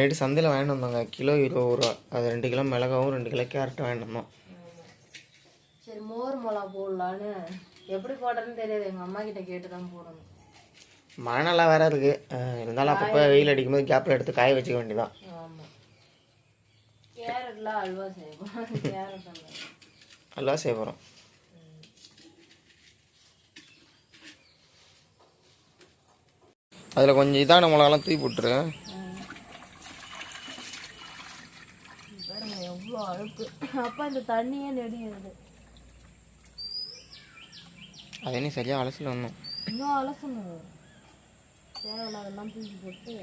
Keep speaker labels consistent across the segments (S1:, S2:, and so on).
S1: Night சந்தையில் வாங்கிட்டு வந்தாங்க. கிலோ இருபது ரூபா. அது ரெண்டு கிலோ மிளகாவும் ரெண்டு கிலோ கேரட்டும் வாங்கிட்டு வந்தோம்.
S2: சரி மோர் மிளகா போடலான்னு. எப்படி போடுறதுன்னு தெரியாது. எங்கள் அம்மா கிட்ட கேட்டு தான் போடணும்.
S1: மழை நல்லா வேற இருக்கு. இருந்தாலும் அப்பப்போ வெயில் அடிக்கும்போது கேப்பில் எடுத்து காய வச்சுக்க வேண்டியதான்
S2: கேரட்லாம் அல்வா செய்வோம்
S1: செய்ய போகிறோம் அதில் கொஞ்சம் இதான மிளகாலாம் தூக்கி போட்டுரு
S2: பாருங்க எவ்வளோ அழுக்கு அப்பா இந்த தண்ணியே நெடியுது.
S1: அது என்ன சரியாக அலசில் வந்தோம்
S2: இன்னும் அலசணும். தேவையில்லாதெல்லாம் தூக்கி போட்டு.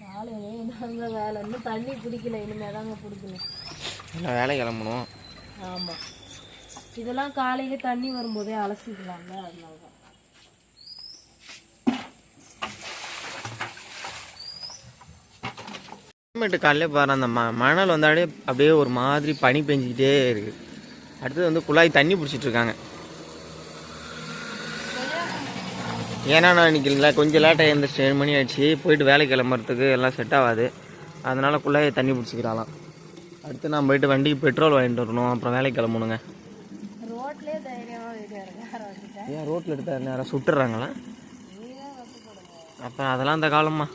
S2: காலையிலே தாங்க வேலை. இன்னும் தண்ணி பிடிக்கல இனிமே தாங்க பிடிக்கணும்
S1: எல்லாம் வேலை கிளம்பணும்?
S2: ஆமாம் இதெல்லாம் காலையில தண்ணி வரும்போதே அலசிக்கலாம்ல அதனால தான்
S1: கிளைமேட்டு காலையிலே பாரு அந்த ம மணல் வந்தாலே அப்படியே ஒரு மாதிரி பனி பெஞ்சிக்கிட்டே இருக்கு. அடுத்தது வந்து குழாய் தண்ணி பிடிச்சிட்டு இருக்காங்க. ஏன்னா நான் நினைக்கிறீங்களா கொஞ்சம் லேட்டாக எழுந்திரிச்சு ஏழு மணி ஆயிடுச்சு. போயிட்டு வேலை கிளம்புறதுக்கு எல்லாம் செட் ஆகாது. அதனால குழாயை தண்ணி பிடிச்சிக்கிறாளாம். அடுத்து நான் போயிட்டு வண்டிக்கு பெட்ரோல் வாங்கிட்டு வரணும். அப்புறம் வேலைக்கு கிளம்பணுங்க. ஏன் ரோட்டில் எடுத்தா நேரம் சுட்டுறாங்களா? அப்போ அதெல்லாம் அந்த காலம்மா.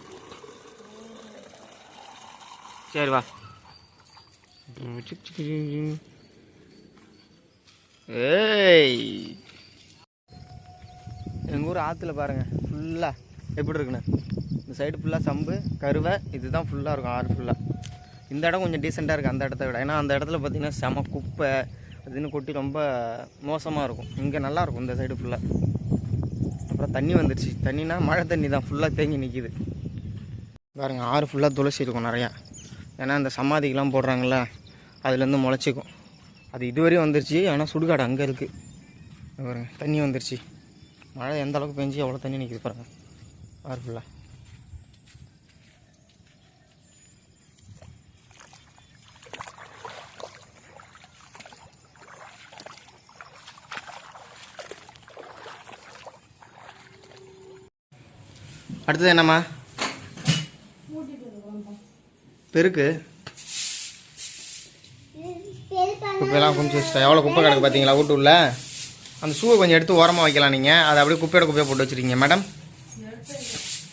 S1: சரி வா. ஏய். எங்கள் ஊர் ஆற்றுல பாருங்க ஃபுல்லாக எப்படி இருக்குண்ணே இந்த சைடு ஃபுல்லாக சம்பு கருவை இதுதான் ஃபுல்லாக இருக்கும் ஆறு ஃபுல்லாக இந்த இடம் கொஞ்சம் டீசெண்டாக இருக்குது அந்த இடத்த விட. ஏன்னா அந்த இடத்துல பார்த்தீங்கன்னா செம குப்பை அதுன்னு கொட்டி ரொம்ப மோசமாக இருக்கும். இங்கே நல்லா இருக்கும் இந்த சைடு ஃபுல்லாக அப்புறம் தண்ணி வந்துருச்சு. தண்ணினா மழை தண்ணி தான் ஃபுல்லாக தேங்கி நிற்கிது பாருங்க ஆறு ஃபுல்லாக துளசி இருக்கும் நிறையா. ஏன்னா இந்த சமாதிக்கெலாம் போடுறாங்கள அதுலேருந்து முளைச்சிக்கும். அது இதுவரையும் வந்துருச்சு ஆனால் சுடுகாடு அங்கே இருக்குது பாருங்க தண்ணி வந்துருச்சு. மழை எந்த அளவுக்கு பெஞ்சு எவ்வளோ தண்ணி நிற்கிது பாருங்க. ஆறு ஃபுல்லாக அடுத்தது என்னம்மா? பெருக்கு. குப்பையெல்லாம் குமிச்சு வச்சுட்டா எவ்வளோ குப்பை கிடக்கு பார்த்தீங்களா வீட்டு உள்ள அந்த ஷூவை கொஞ்சம் எடுத்து ஓரமாக வைக்கலாம் நீங்கள் அதை அப்படியே குப்பையோட குப்பையை போட்டு வச்சுருக்கீங்க மேடம்.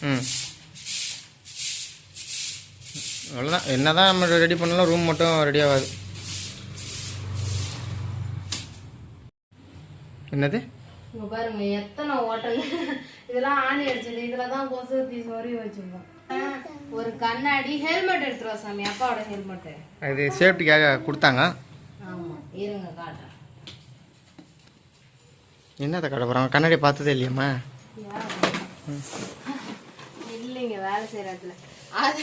S1: ம். அவ்வளோதான் என்ன தான் நம்ம ரெடி பண்ணாலும் ரூம் மட்டும் ரெடி ஆகாது. என்னது?
S2: இங்க பாருங்க எத்தனை ஹோட்டல் இதெல்லாம் ஆணி அடிச்சது. இதுல தான் கொசு தீ சொறி வச்சிருக்கோம் ஒரு கண்ணாடி ஹெல்மெட் எடுத்துருவா சாமி அப்பாவோட ஹெல்மெட்
S1: அது சேஃப்டிக்காக கொடுத்தாங்க.
S2: ஆமா இருங்க காட்டுறேன்.
S1: என்னத்தை கடை போகிறாங்க கண்ணாடி பார்த்ததே இல்லையாம்மா.
S2: இல்லைங்க வேலை செய்யற இடத்துல. அத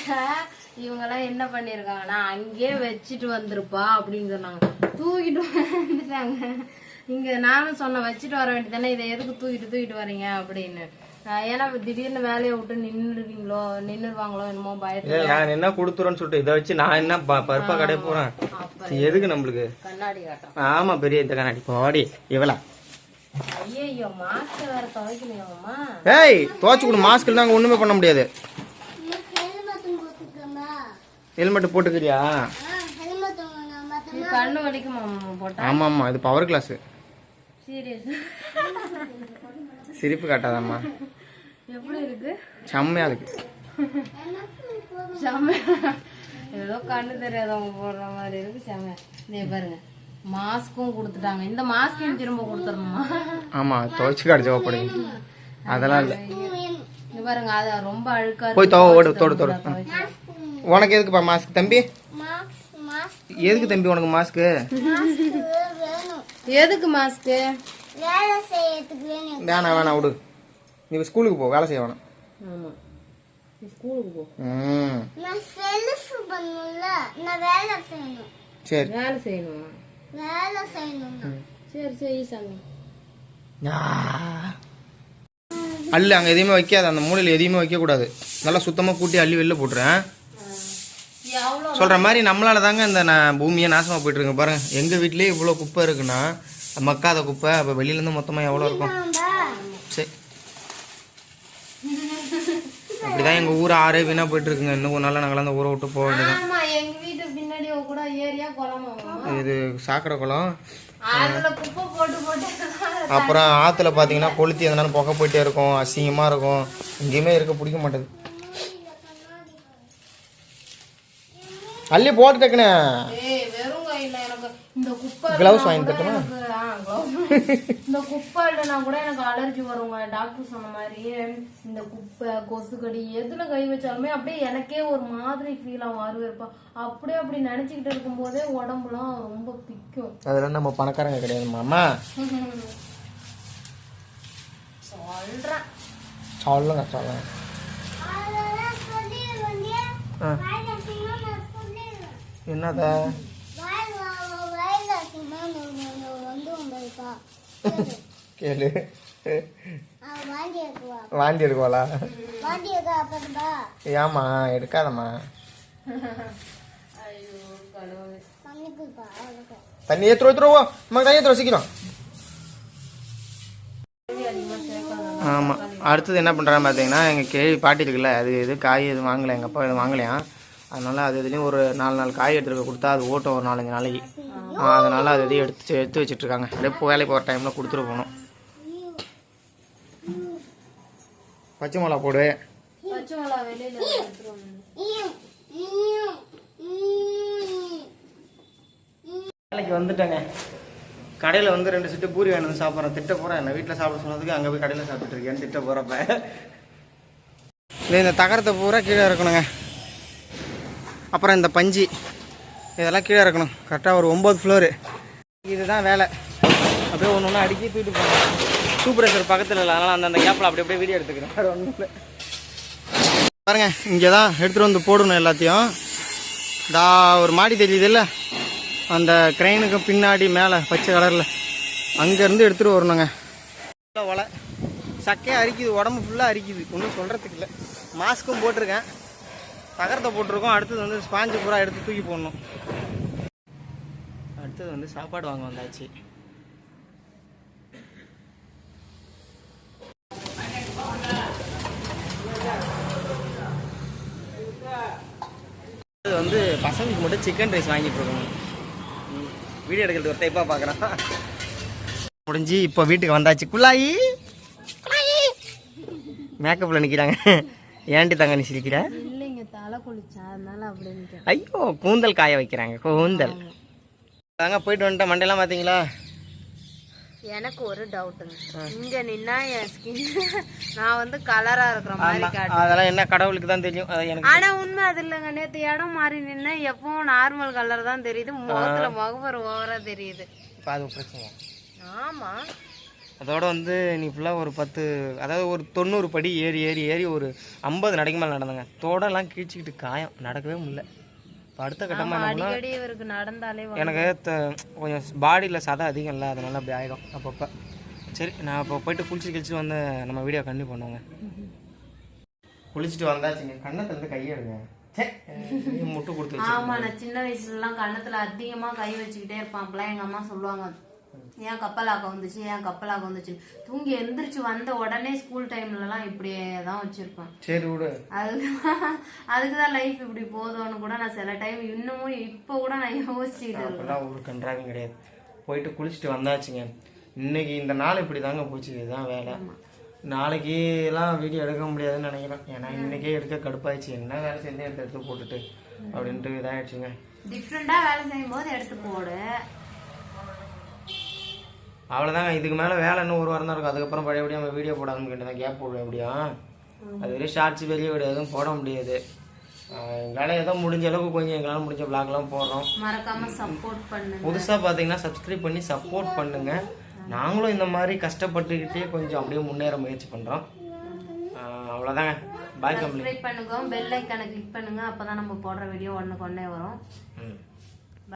S2: இவங்கெல்லாம் என்ன பண்ணிருக்காங்கன்னா அங்கேயே வச்சுட்டு வந்திருப்பா அப்படின்னு சொன்னாங்க. தூக்கிட்டு வந்துட்டாங்க. இங்க நானும் சொன்னேன் வச்சுட்டு வர வேண்டியதானே இதை எதுக்கு தூக்கிட்டு தூக்கிட்டு வரீங்க அப்படின்னு. ஏன்னா திடீர்னு வேலையை விட்டு நின்றுடுவீங்களோ நின்றுவாங்களோ என்னமோ பயத்துல.
S1: நான் என்ன கொடுத்துறேன்னு சொல்லிட்டு இதை வச்சு நான் என்ன பருப்பா கடை
S2: அப்ப
S1: எதுக்கு நம்மளுக்கு?
S2: கண்ணாடி
S1: பெரிய இந்த கண்ணாடி. போடி இவளா.
S2: ஐயோ மாஸ்க் வேற துவைக்கலையாமா
S1: ஏய் துவச்சு கொடு. மாஸ்க் நாங்கள் ஒன்றுமே பண்ண முடியாது. ஹெல்மெட் போட்டுக்கிறியா?
S2: கண்ணு வலிக்குமா
S1: ஆமாம் ஆமாம் இது பவர் கிளாஸு
S2: சீரியஸ்
S1: சிரிப்பு காட்டாதம்மா.
S2: எப்படி இருக்கு?
S1: செம்மையாக இருக்கு.
S2: ஏதோ கண்ணு தெரியாதவங்க போடுற மாதிரி இருக்கு செம்ம நீ பாருங்க. மாஸ்க்கும் கொடுத்துட்டாங்க. இந்த மாஸ்கையும் திரும்ப கொடுத்துடணுமா?
S1: ஆமாம் துவைச்சு காடு தேவைப்படுது அதெல்லாம் இல்லை.
S2: இங்க பாருங்க அது ரொம்ப அழுக்கா
S1: போய். துவ ஓடு தோடு. உனக்கு எதுக்குப்பா மாஸ்க் தம்பி? எதுக்கு தம்பி உனக்கு மாஸ்க்கு
S2: எதுக்கு மாஸ்க்கு
S3: வேலை செய்யறதுக்கு வேணும்
S1: வேணாம் வேணாம் விடு. நீ ஸ்கூலுக்கு போ வேலை செய்ய வேணாம்.
S2: ஆமா. நீ ஸ்கூலுக்கு போ.
S1: ம்.
S3: நான் செல்ஃப் பண்ணணும்ல நான் வேலை செய்யணும்.
S1: சரி.
S2: வேலை செய்யணுமா?
S3: வேலை செய்யணும்
S2: சரி சரி சாமி.
S1: அள்ளு அங்கே எதையுமே வைக்காத. அந்த மூலையில் எதையுமே வைக்கக்கூடாது. நல்லா சுத்தமாக கூட்டி அள்ளி வெளில போட்டுறேன். சொல்கிற மாதிரி நம்மளால தாங்க இந்த நான் பூமியை நாசமாக போயிட்டு இருக்கு பாருங்க. எங்கள் வீட்லேயே இவ்வளோ குப்பை இருக்குன்னா மக்காத குப்பை அப்போ வெளியிலேருந்து மொத்தமாக எவ்வளோ இருக்கும்? சரி. இப்படிதான் எங்கள் ஊர் ஆறே வீணாக போயிட்டு இருக்குங்க இன்னும் ஒரு நாள் நாங்களாம் அந்த ஊரை விட்டு போக வேண்டியதான்
S2: வரும்.
S1: இது சாக்கடை குளம். அப்புறம் ஆற்றுல பார்த்தீங்கன்னா கொளுத்தி எதனாலும் புகை போயிட்டே இருக்கும். அசிங்கமாக இருக்கும். எங்கேயுமே இருக்க பிடிக்க மாட்டேது அள்ளி போட்டு டக்குனே
S2: ஏய் வெறும் கையில எனக்கு இந்த குப்பை
S1: Gloves
S2: இல்லைனா
S1: வாங்கி
S2: gloves. இந்த குப்பை இல்லைனா கூட எனக்கு அலர்ஜி வருங்க. டாக்டர் சொன்ன மாதிரி இந்த குப்பை கொசுக்கடி எதுல கை வச்சாலுமே அப்படியே எனக்கே ஒரு மாதிரி ஃபீல் ஆகும் அருவருப்பா அப்படியே அப்படி நினைச்சுக்கிட்டு இருக்கும்போதே உடம்புலாம் ரொம்ப பிக்கும்.
S1: அதெல்லாம் நம்ம பணக்காரங்க கிடையாது மாமா.
S2: சொல்றேன்.
S1: சொல்லுங்க சொல்லுங்க.
S3: அதெல்லாம் சொல்லிடுவேன்
S1: ஆ,
S3: வாயில சும்மா நான் சொல்லிடுவேன்
S1: என்னத
S3: வாயில வாயில சும்மா நான் வந்து உங்களுக்கா
S1: கேளு.
S3: வாந்தி இருக்குவா
S1: எடுக்குவாளா ஏமா எடுக்காதம்மா. தண்ணி ஏத்துரு ஏற்றுவா நமக்கு தண்ணி சீக்கிரம். ஆமாம் அடுத்தது என்ன பண்ணுறான்னு பார்த்தீங்கன்னா எங்கள் கேள்வி பாட்டி இருக்குல்ல அது எது காய் எதுவும் வாங்கலை எங்கள் அப்பா எதுவும் வாங்கலையாம் அதனால் அது இதுலேயும் ஒரு நாலு நாலு காய் எடுத்துருக்க கொடுத்தா அது ஓட்டும் ஒரு நாலஞ்சு நாளைக்கு. அதனால் அது எதையும் எடுத்து எடுத்து வச்சுட்ருக்காங்க. அப்படியே வேலைக்கு போகிற டைமில் கொடுத்துட்டு போகணும். பச்சை மிளகா போடு. வேலைக்கு வந்துட்டேங்க. கடையில் வந்து ரெண்டு சிட்டு பூரி வேணும் சாப்பிட்றேன். திட்ட போகிறேன் என்ன வீட்டில் சாப்பிட சொன்னதுக்கு அங்கே போய் கடையில் சாப்பிட்டுட்டு இருக்கேன் திட்ட போகிறப்ப இந்த தகரத்தை பூரா கீழே இருக்கணுங்க அப்புறம் இந்த பஞ்சு. இதெல்லாம் கீழே இருக்கணும் கரெக்டாக ஒரு ஒம்பது ஃப்ளோரு இதுதான் வேலை. அப்படியே ஒன்று ஒன்று அடுக்கி தூக்கிட்டு போகணும். சூப்பரேசர் பக்கத்தில் இல்லை. அதனால் அந்த அந்த கேப்பில் அப்படி அப்படியே வீடியோ எடுத்துக்கிறேன். வேறு ஒன்றும் இல்லை. பாருங்கள் இங்கே தான் எடுத்துகிட்டு வந்து போடணும் எல்லாத்தையும். தா ஒரு மாடி தெரியுது இல்லை? அந்த க்ரெயினுக்கு பின்னாடி மேலே பச்சை கலரில் அங்கேருந்து எடுத்துகிட்டு வரணுங்க. ஃபுல்லாக ஒலை சக்கையாக அரிக்குது. உடம்பு ஃபுல்லாக அரிக்குது. ஒன்றும் சொல்கிறதுக்கு இல்லை. மாஸ்க்கும் போட்டிருக்கேன். தகரத்தை போட்டிருக்கோம். அடுத்தது வந்து ஸ்பாஞ்சு பூரா எடுத்து தூக்கி போடணும். அடுத்தது வந்து சாப்பாடு வாங்க வந்தாச்சு. இது வந்து பசங்களுக்கு மட்டும் சிக்கன் ரைஸ் வாங்கிட்டு இருக்கோம் வீடியோ எடுக்கிறது ஒரு டைப்பாக பார்க்குறான் முடிஞ்சு இப்போ வீட்டுக்கு வந்தாச்சு. குள்ளாயி மேக்கப்பில் நிற்கிறாங்க ஏன்டி தங்க நீ சிரிக்கிற?
S2: தலை குளிச்சா அதனால அப்படி நிற்கிறேன்
S1: ஐயோ கூந்தல் காய வைக்கிறாங்க கூந்தல். தாங்க போயிட்டு வந்துட்டேன் மண்டையெல்லாம் பார்த்தீங்களா
S2: எனக்கு ஒரு டவுட்டுங்க இங்க நின்னா என் ஸ்கின் நான் வந்து கலரா இருக்கிற மாதிரி காட்டு
S1: அதெல்லாம் என்ன கடவுளுக்கு தான் தெரியும்.
S2: ஆனா உண்மை அது இல்லைங்க. நேத்து இடம் மாறி நின்னா எப்பவும் நார்மல் கலர் தான் தெரியுது. முகத்துல முகப்பர் ஓவரா தெரியுது.
S1: இப்போ அது பிரச்சனை
S2: ஆமா.
S1: அதோட வந்து நீ ஃபுல்லாக ஒரு பத்து அதாவது ஒரு தொண்ணூறு படி ஏறி ஏறி ஏறி ஒரு ஐம்பது நடைக்கு மேலே நடந்தங்க. தோடெல்லாம் கீழ்ச்சிக்கிட்டு காயம். நடக்கவே முடியல. இப்போ அடுத்த கட்டமாக என்ன பண்ணா,
S2: அடிக்கடி இவருக்கு நடந்தாலே வ-
S1: எனக்கு கொஞ்சம் பாடியில் சதை அதிகம் இல்லை அதனால அப்படி ஆகிடும் அப்பப்போ. சரி நான் இப்போ போயிட்டு குளிச்சு கிழிச்சு வந்து நம்ம வீடியோ கண்டிப்பாக பண்ணுவோங்க. குளிச்சுட்டு வந்தாச்சுங்க கண்ணத்தை வந்து கையெடுங்க முட்டு கொடுத்து
S2: ஆமா நான் சின்ன வயசுல எல்லாம் கண்ணத்துல அதிகமா கை வச்சுக்கிட்டே இருப்பான். எங்க அம்மா சொல்லுவாங்க ஏன் கப்பலாக்க வந்துச்சு ஏன் கப்பலாக்க வந்துச்சு தூங்கி எந்திரிச்சு வந்த உடனே ஸ்கூல் டைம்ல எல்லாம் இப்படியே தான் வச்சிருப்பேன்.
S1: சரி விடு.
S2: அதுக்கு அதுக்கு தான் லைஃப் இப்படி போதும்னு கூட நான் சில டைம் இன்னமும் இப்போ கூட நான் யோசிச்சுட்டு இருக்கேன்.
S1: ஒரு கன்றாவிங் கிடையாது. போயிட்டு குளிச்சுட்டு வந்தாச்சுங்க. இன்னைக்கு இந்த நாள் இப்படி தாங்க போச்சு. இதுதான் வேலை. நாளைக்கு எல்லாம் வீடியோ எடுக்க முடியாதுன்னு நினைக்கிறேன். ஏன்னா இன்னைக்கே எடுக்க கடுப்பாயிடுச்சு. என்ன வேலை செஞ்சு எடுத்து எடுத்து போட்டுட்டு அப்படின்ட்டு இதாகிடுச்சுங்க
S2: டிஃப்ரெண்டா வேலை செய்யும் போது எடுத்து போடு.
S1: அவ்வளோதாங்க இதுக்கு மேலே வேலை இன்னும் ஒரு வாரம் தான் இருக்கும். அதுக்கப்புறம் பழையபடியும் நம்ம வீடியோ போட ஆரம்பிக்கிட்டு கேப் போடுவேன். எப்படியும் அது வரையும் ஷார்ட்ஸ் வெளியே வீடியோ எதுவும் போட முடியாது. எங்களால் ஏதோ முடிஞ்ச அளவுக்கு கொஞ்சம் எங்களால் முடிஞ்ச vlogலாம் போடுறோம்.
S2: மறக்காம சப்போர்ட் பண்ணுங்க.
S1: புதுசாக பார்த்தீங்கன்னா சப்ஸ்கிரைப் பண்ணி சப்போர்ட் பண்ணுங்க. நாங்களும் இந்த மாதிரி கஷ்டப்பட்டுக்கிட்டே கொஞ்சம் அப்படியே முன்னேற முயற்சி பண்ணுறோம் அவ்வளோதாங்க பாய்
S2: சப்ஸ்கிரைப் பண்ணுங்க. பெல் ஐக்கானை கிளிக் பண்ணுங்க. அப்பதான் நம்ம போடுற வீடியோ ஒண்ணுக்கு ஒண்ணே வரும்.
S1: ம்.